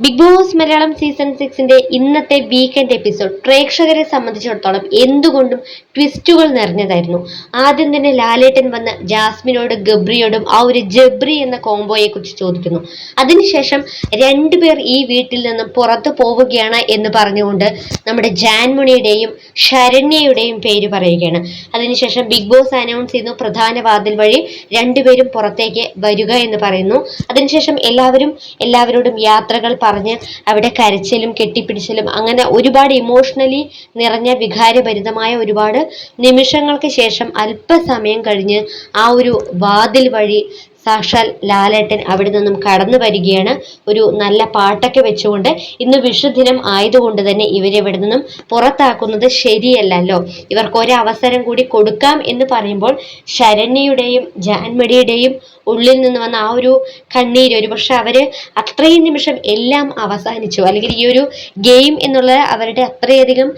Big boss Malayalam season സിക്സിന്റെ ഇന്നത്തെ weekend episode പ്രേക്ഷകരെ സംബന്ധിച്ചിടത്തോളം എന്തുകൊണ്ടും ട്വിസ്റ്റുകൾ നിറഞ്ഞതായിരുന്നു. ആദ്യം തന്നെ ലാലേട്ടൻ വന്ന് ജാസ്മിനോട് ഗബ്രിയോടും ആ ഒരു ജബ്രി എന്ന കോംബോയെ കുറിച്ച് ചോദിക്കുന്നു. അതിനുശേഷം രണ്ടുപേർ ഈ വീട്ടിൽ നിന്നും പുറത്തു പോവുകയാണ് എന്ന് പറഞ്ഞുകൊണ്ട് നമ്മുടെ ജാൻമുണിയുടെയും ശരണ്യയുടെയും പേര് പറയുകയാണ്. അതിനുശേഷം ബിഗ് ബോസ് അനൗൺസ് ചെയ്യുന്നു പ്രധാന വാതിൽ വഴി രണ്ടുപേരും പുറത്തേക്ക് വരിക എന്ന് പറയുന്നു. അതിനുശേഷം എല്ലാവരും എല്ലാവരോടും യാത്രകൾ പറഞ്ഞ് അവിടെ കരച്ചിലും കെട്ടിപ്പിടിച്ചലും അങ്ങനെ ഒരുപാട് ഇമോഷണലി നിറഞ്ഞ വികാരഭരിതമായ ഒരുപാട് നിമിഷങ്ങൾക്ക് ശേഷം അല്പസമയം കഴിഞ്ഞ് ആ ഒരു വാതിൽ വഴി സാക്ഷാൽ ലാലേട്ടൻ അവിടെ നിന്നും കടന്നു വരികയാണ്. ഒരു നല്ല പാട്ടൊക്കെ വെച്ചുകൊണ്ട് ഇന്ന് വിഷുദിനം ആയതുകൊണ്ട് തന്നെ ഇവരെ ഇവിടെ നിന്നും പുറത്താക്കുന്നത് ശരിയല്ലല്ലോ. ഇവർക്ക് ഒരവസരം കൂടി കൊടുക്കാം എന്ന് പറയുമ്പോൾ ശരണ്യയുടെയും ജാൻമടിയുടെയും ഉള്ളിൽ നിന്ന് വന്ന ആ ഒരു കണ്ണീര് ഒരു പക്ഷെ അവർ അത്രയും നിമിഷം എല്ലാം അവസാനിച്ചു. അല്ലെങ്കിൽ ഈ ഒരു ഗെയിം എന്നുള്ളത് അവരുടെ അത്രയധികം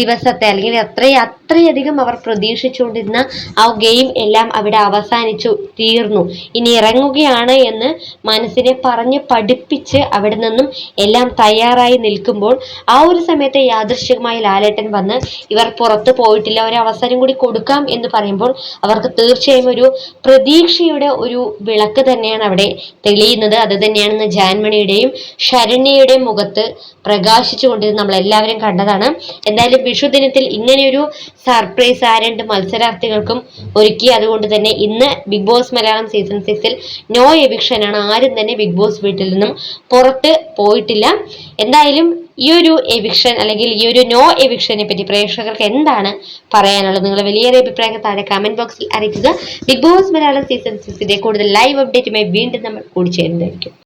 ദിവസത്തെ അല്ലെങ്കിൽ അത്രയും അത്രയധികം അവർ പ്രതീക്ഷിച്ചുകൊണ്ടിരുന്ന ആ ഗെയിം എല്ലാം അവിടെ അവസാനിച്ചു തീർന്നു. ഇനി ഇറങ്ങുകയാണ് എന്ന് മനസ്സിനെ പറഞ്ഞ് പഠിപ്പിച്ച് അവിടെ നിന്നും എല്ലാം തയ്യാറായി നിൽക്കുമ്പോൾ ആ ഒരു സമയത്തെ യാദൃശ്ചികമായി ലാലേട്ടൻ വന്ന് ഇവർ പുറത്തു പോയിട്ടില്ല ഒരു അവസരം കൂടി കൊടുക്കാം എന്ന് പറയുമ്പോൾ അവർക്ക് തീർച്ചയായും ഒരു പ്രതീക്ഷയുടെ ഒരു വിളക്ക് തന്നെയാണ് അവിടെ തെളിയുന്നത്. അത് തന്നെയാണെന്ന് ജാൻമണിയുടെയും ശരണ്യയുടെയും മുഖത്ത് പ്രകാശിച്ചു കൊണ്ടിരുന്നത് നമ്മൾ എല്ലാവരും കണ്ടതാണ്. എന്തായാലും വിഷു ദിനത്തിൽ ഇങ്ങനെയൊരു സർപ്രൈസ് ആ രണ്ട് മത്സരാർത്ഥികൾക്കും ഒരുക്കി. അതുകൊണ്ട് തന്നെ ഇന്ന് ബിഗ് ബോസ് മലയാളം സീസൺ സിക്സിൽ നോ എവിക്ഷനാണ് ആരും തന്നെ ബിഗ് ബോസ് വീട്ടിൽ നിന്നും പുറത്ത് പോയിട്ടില്ല. എന്തായാലും ഈ ഒരു എവിക്ഷൻ അല്ലെങ്കിൽ ഈ ഒരു നോ എവിക്ഷനെ പറ്റി പ്രേക്ഷകർക്ക് എന്താണ് പറയാനുള്ളത്? നിങ്ങൾ വലിയൊരു അഭിപ്രായം താഴെ കമന്റ് ബോക്സിൽ അറിയിക്കുക. ബിഗ് ബോസ് മലയാളം സീസൺ സിക്സിന്റെ കൂടുതൽ ലൈവ് അപ്ഡേറ്റുമായി വീണ്ടും നമ്മൾ കൂടി ചേരുന്നതായിരിക്കും